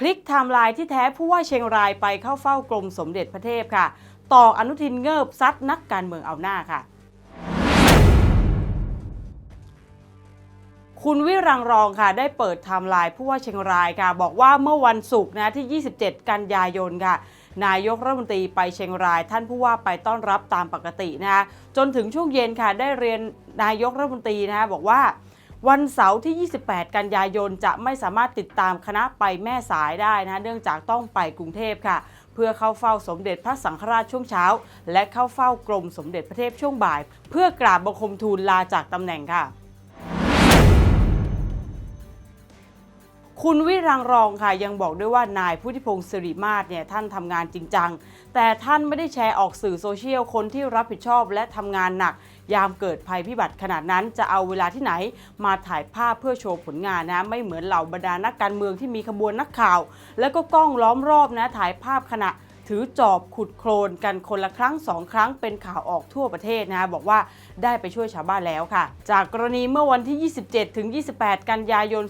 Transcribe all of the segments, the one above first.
พลิกไทม์ไลน์ที่แท้ผู้ว่าเชียงรายไปเข้าเฝ้ากรมสมเด็จพระเทพค่ะ ตอกอนุทินเงิบซัดนักการเมืองเอาหน้าค่ะ คุณวิรังรองค่ะได้เปิดไทม์ไลน์ผู้ว่าเชียงรายค่ะ บอกว่าเมื่อวันศุกร์นะที่ 27 กันยายนค่ะ นายกรัฐมนตรีไปเชียงราย ท่านผู้ว่าไปต้อนรับตามปกตินะคะจนถึงช่วงเย็นค่ะได้เรียนนายกรัฐมนตรีนะคะบอกว่า วันเสาร์ที่ 28 กันยายนจะไม่สามารถติดตามคณะไปแม่สายได้นะเนื่องจากต้องไปกรุงเทพค่ะ เพื่อเข้าเฝ้าสมเด็จพระสังฆราชช่วงเช้า และเข้าเฝ้ากรมสมเด็จพระเทพช่วงบ่าย เพื่อกราบบังคมทูลลาจากตำแหน่งค่ะ คุณวิรังรองค่ะยังบอกด้วยว่านายพุทธิพงศ์สิริมาศเนี่ยท่านทำงานจริงจัง แต่ท่านไม่ได้แชร์ออกสื่อโซเชียลคนที่รับผิดชอบและทำงานหนัก ยามเกิดภัยพิบัติขนาดนั้นจะเอาเวลาที่ไหน มาถ่ายภาพเพื่อโชว์ผลงานนะไม่เหมือนเหล่าบรรดานักการเมืองที่มีขบวนนักข่าว แล้วก็กล้องล้อมรอบนะถ่ายภาพขณะ ถือจอบขุดโคลนกันคนละครั้งสองครั้งเป็นข่าวออกทั่วประเทศนะบอกว่าได้ไปช่วยชาวบ้านแล้วค่ะ จากกรณีเมื่อวันที่ 27 ถึง 28 กันยายน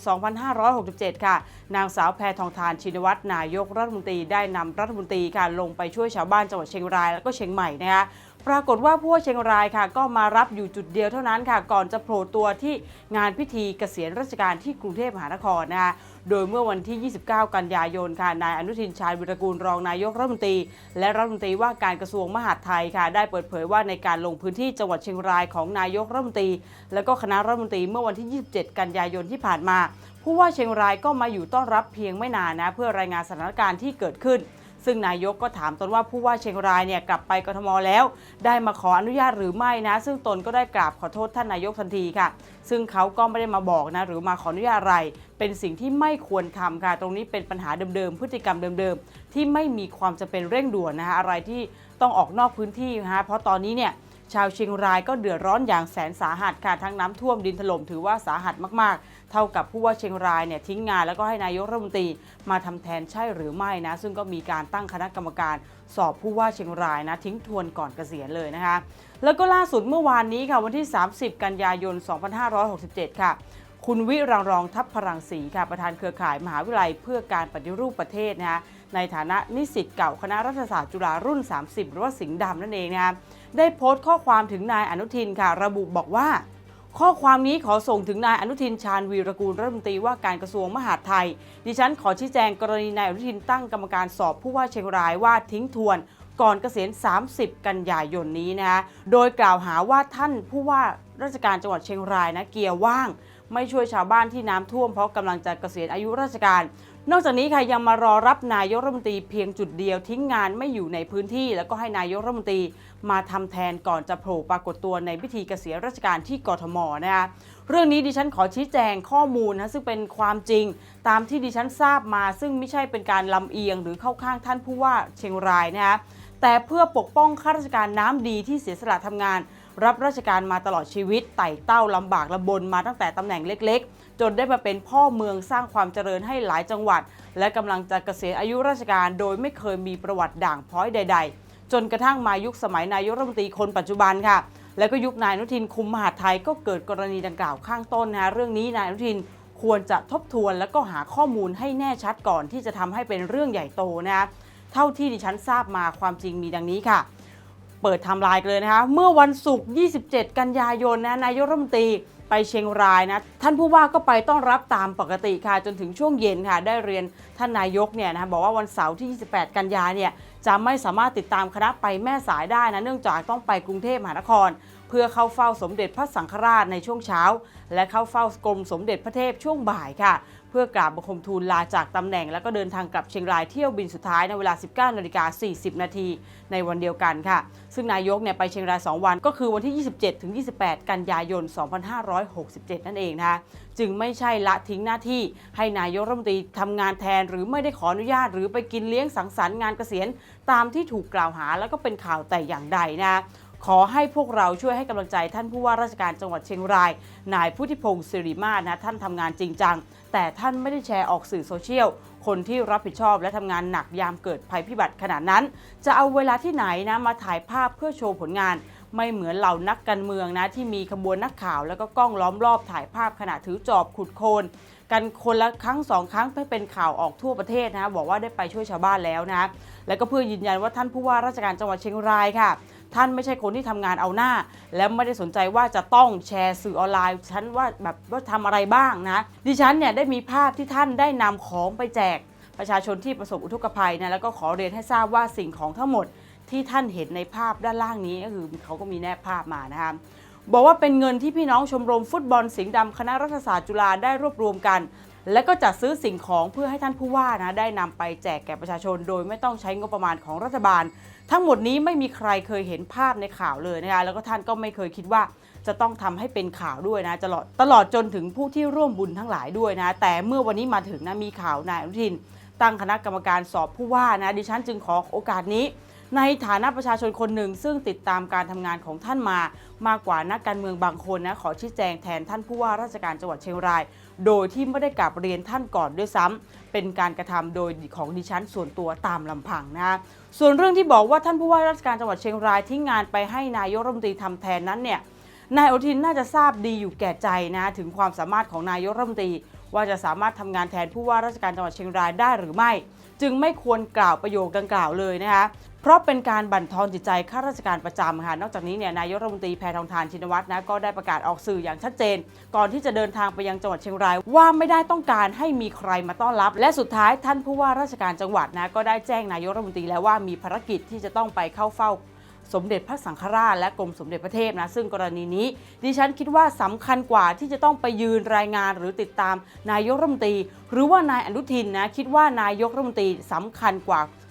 2567 ค่ะ นางสาวแพทองทานชินวัตรนายกรัฐมนตรีได้นำรัฐมนตรีค่ะลงไปช่วยชาวบ้านจังหวัดเชียงราย และก็เชียงใหม่นะคะ ปรากฏว่าผู้ว่าเชียงรายค่ะ ก็มารับอยู่จุดเดียวเท่านั้นค่ะ ก่อนจะโผล่ตัวที่งานพิธีเกษียณราชการที่กรุงเทพมหานครนะคะโดยเมื่อวันที่ 29 กันยายนค่ะ นายอนุทินชาญวิรกูลรองนายกรัฐมนตรี และรัฐมนตรีว่าการกระทรวงมหาดไทยค่ะ ได้เปิดเผยว่าในการลงพื้นที่จังหวัดเชียงรายของนายกรัฐมนตรี และก็คณะรัฐมนตรีเมื่อวันที่ 27 กันยายนที่ผ่านมา ผู้ว่าเชียงรายก็มาอยู่ต้อนรับเพียงไม่นานนะเพื่อรายงานสถานการณ์ที่เกิดขึ้น ซึ่งนายกก็ถามตนว่าผู้ว่าเชียงรายเนี่ยกลับไปกทมแล้ว ได้มาขออนุญาตหรือไม่นะ ซึ่งตนก็ได้กราบขอโทษท่านนายกทันทีค่ะ ซึ่งเขาก็ไม่ได้มาบอกนะหรือมาขออนุญาตอะไร เป็นสิ่งที่ไม่ควรทำค่ะ ตรงนี้เป็นปัญหาเดิมๆพฤติกรรมเดิมๆที่ไม่มีความจำเป็นเร่งด่วนนะคะอะไรที่ต้องออกนอกพื้นที่นะคะเพราะตอนนี้เนี่ย ชาวเชียงรายก็เดือดร้อนอย่างแสนสาหัสค่ะทั้งน้ำท่วมดินถล่มถือว่าสาหัสมาก ๆ เท่ากับผู้ว่าเชียงรายเนี่ยทิ้งงานแล้วก็ให้นายกรัฐมนตรีมาทำแทนใช่หรือไม่นะ ซึ่งก็มีการตั้งคณะกรรมการสอบผู้ว่าเชียงรายนะทิ้งทวนก่อนเกษียณเลยนะคะ แล้วก็ล่าสุดเมื่อวานนี้ค่ะวันที่ 30 กันยายน 2567 ค่ะ คุณวิรังรองทัพพรังสีค่ะประธานเครือข่ายมหาวิทยาลัยเพื่อการปฏิรูปประเทศนะคะในฐานะนิสิตเก่าคณะรัฐศาสตร์จุฬารุ่น 30 หรือว่าสิงห์ดำนั่นเองนะคะได้โพสต์ข้อความถึงนายอนุทินค่ะระบุบอกว่า ข้อความนี้ขอส่งถึงนายอนุทินชาญวีรกูลรัฐมนตรีว่าการกระทรวงมหาดไทย ดิฉันขอชี้แจงกรณีนายอนุทินตั้งกรรมการสอบผู้ว่าเชียงรายว่าทิ้งทวนก่อนเกษียณ 30 กันยายนนี้นะคะโดยกล่าวหาว่าท่านผู้ว่าราชการจังหวัดเชียงรายนะเกียร์ว่าง ไม่ช่วยชาวบ้านที่น้ำท่วมเพราะกำลังจะเกษียณอายุราชการ นอกจากนี้ค่ะยังมารอรับนายกรัฐมนตรีเพียงจุดเดียวทิ้งงานไม่อยู่ในพื้นที่ แล้วก็ให้นายกรัฐมนตรีมาทำแทนก่อนจะโผล่ปรากฏตัวในพิธีเกษียณราชการที่กทมนะคะเรื่องนี้ดิฉันขอชี้แจงข้อมูลนะซึ่งเป็นความจริงตามที่ดิฉันทราบมา ซึ่งไม่ใช่เป็นการลำเอียงหรือเข้าข้างท่านผู้ว่าเชียงรายนะคะแต่เพื่อปกป้องข้าราชการน้ำดีที่เสียสละทำงาน รับราชการมาตลอดชีวิตไต่เต้าลำบากลำบนมาตั้งแต่ตำแหน่งเล็ก ๆ จนได้มาเป็นพ่อเมืองสร้างความเจริญให้หลายจังหวัด และกำลังจะเกษียณอายุราชการโดยไม่เคยมีประวัติด่างพร้อยใด ๆ จนกระทั่งมายุคสมัยนายกรัฐมนตรีคนปัจจุบันค่ะ แล้วก็ยุคนายอนุทินคุมมหาดไทยก็เกิดกรณีดังกล่าวข้างต้นนะเรื่องนี้นายอนุทินควรจะทบทวนแล้วก็หาข้อมูลให้แน่ชัดก่อนที่จะทำให้เป็นเรื่องใหญ่โตนะเท่าที่ดิฉันทราบมาความจริงมีดังนี้ค่ะ เปิดไทม์ไลน์เลยนะคะ เมื่อวันศุกร์ 27 กันยายนนะนายกรัฐมนตรีไปเชียงรายนะ ท่านผู้ว่าก็ไปต้อนรับตามปกติค่ะ จนถึงช่วงเย็นค่ะ ได้เรียนท่านนายกเนี่ยนะบอกว่าวันเสาร์ที่ 28 กันยาเนี่ยจะไม่สามารถติดตามคณะไปแม่สายได้นะเนื่องจากต้องไปกรุงเทพมหานคร เพื่อเข้าเฝ้าสมเด็จพระสังฆราชในช่วงเช้า และเข้าเฝ้ากรมสมเด็จพระเทพช่วงบ่ายค่ะ เพื่อกราบบังคมทูลลาจากตำแหน่ง แล้วก็เดินทางกลับเชียงรายเที่ยวบินสุดท้ายในเวลา 19นาฬิกา40 นาทีในวันเดียวกันค่ะ ซึ่งนายกเนี่ยไปเชียงราย 2 วันก็คือวันที่ 27 ถึง 28 กันยายน 2567 นั่นเองนะคะจึงไม่ใช่ละทิ้งหน้าที่ให้นายกรัฐมนตรีทำงานแทน หรือไม่ได้ขออนุญาต หรือไปกินเลี้ยงสังสรรค์งานเกษียณตามที่ถูกกล่าวหาแล้วก็เป็นข่าวแต่อย่างใดนะขอให้พวกเราช่วยให้กำลังใจท่านผู้ว่าราชการจังหวัดเชียงราย นายพุทธิพงศ์สิริมาศนะท่านทำงานจริงจัง แต่ท่านไม่ได้แชร์ออกสื่อโซเชียล คนที่รับผิดชอบและทำงานหนักยามเกิดภัยพิบัติขนาดนั้น จะเอาเวลาที่ไหนนะมาถ่ายภาพเพื่อโชว์ผลงาน ไม่เหมือนเหล่านักการเมืองนะที่มีขบวนนักข่าวแล้วก็กล้องล้อมรอบถ่ายภาพขณะถือจอบขุดโคลน กันคนละครั้งสองครั้งเพื่อเป็นข่าวออกทั่วประเทศนะบอกว่าได้ไปช่วยชาวบ้านแล้วนะแล้วก็เพื่อยืนยันว่าท่านผู้ว่าราชการจังหวัดเชียงรายค่ะ ท่านไม่ใช่คนที่ทำงานเอาหน้า และไม่ได้สนใจว่าจะต้องแชร์สื่อออนไลน์ฉันว่าแบบว่าทำอะไรบ้างนะ ดิฉันเนี่ยได้มีภาพที่ท่านได้นำของไปแจกประชาชนที่ประสบอุทกภัยนะแล้วก็ขอเรียนให้ทราบว่าสิ่งของทั้งหมดที่ท่านเห็นในภาพด้านล่างนี้ก็คือเขาก็มีแนบภาพมานะคะบ บอกว่าเป็นเงินที่พี่น้องชมรมฟุตบอลสิงห์ดำคณะรัฐศาสตร์จุฬาได้รวบรวมกัน และก็จัดซื้อสิ่งของเพื่อให้ท่านผู้ว่านะได้นำไปแจกแก่ประชาชน โดยไม่ต้องใช้งบประมาณของรัฐบาล ทั้งหมดนี้ไม่มีใครเคยเห็นภาพในข่าวเลยนะคะแล้วก็ท่านก็ไม่เคยคิดว่าจะต้องทำให้เป็นข่าวด้วยนะตลอดตลอดจนถึงผู้ที่ร่วมบุญทั้งหลายด้วยนะ แต่เมื่อวันนี้มาถึงนะมีข่าวนายอนุทิน ตั้งคณะกรรมการสอบผู้ว่านะดิฉันจึงขอโอกาสนี้ ในฐานะประชาชนคนหนึ่ง ซึ่งติดตามการทำงานของท่านมามากกว่านักการเมืองบางคนนะขอชี้แจงแทนท่านผู้ว่าราชการจังหวัดเชียงราย โดยที่ไม่ได้กลับเรียนท่านก่อนด้วยซ้ำเป็นการกระทำโดยของดิฉันส่วนตัวตามลำพังนะส่วนเรื่องที่บอกว่าท่านผู้ว่าราชการจังหวัดเชียงรายทิ้งงานไปให้นายกรัฐมนตรีทำแทนนั้นเนี่ยนายอทินน่าจะทราบดีอยู่แก่ใจนะถึงความสามารถของนายกรัฐมนตรีว่าจะสามารถทำงานแทนผู้ว่าราชการจังหวัดเชียงรายได้หรือไม่ จึงไม่ควรกล่าวประโยคดังกล่าวเลยนะคะ ราะเป็นการบั่นทอนจิตใจข้าราชการประจำค่ะ นอกจากนี้เนี่ยนายกรัฐมนตรีแพทองทานชินวัตรนะก็ได้ประกาศออกสื่ออย่างชัดเจน ก่อนที่จะเดินทางไปยังจังหวัดเชียงราย ว่าไม่ได้ต้องการให้มีใครมาต้อนรับ และสุดท้ายท่านผู้ว่าราชการจังหวัดนะก็ได้แจ้งนายกรัฐมนตรีแล้วว่ามีภารกิจที่จะต้องไปเข้าเฝ้าสมเด็จพระสังฆราชและกรมสมเด็จพระเทพนะซึ่งกรณีนี้ ดิฉันคิดว่าสำคัญกว่าที่จะต้องไปยืนรายงานหรือติดตามนายกรัฐมนตรี หรือว่านายอนุทินนะคิดว่านายกรัฐมนตรีสำคัญกว่า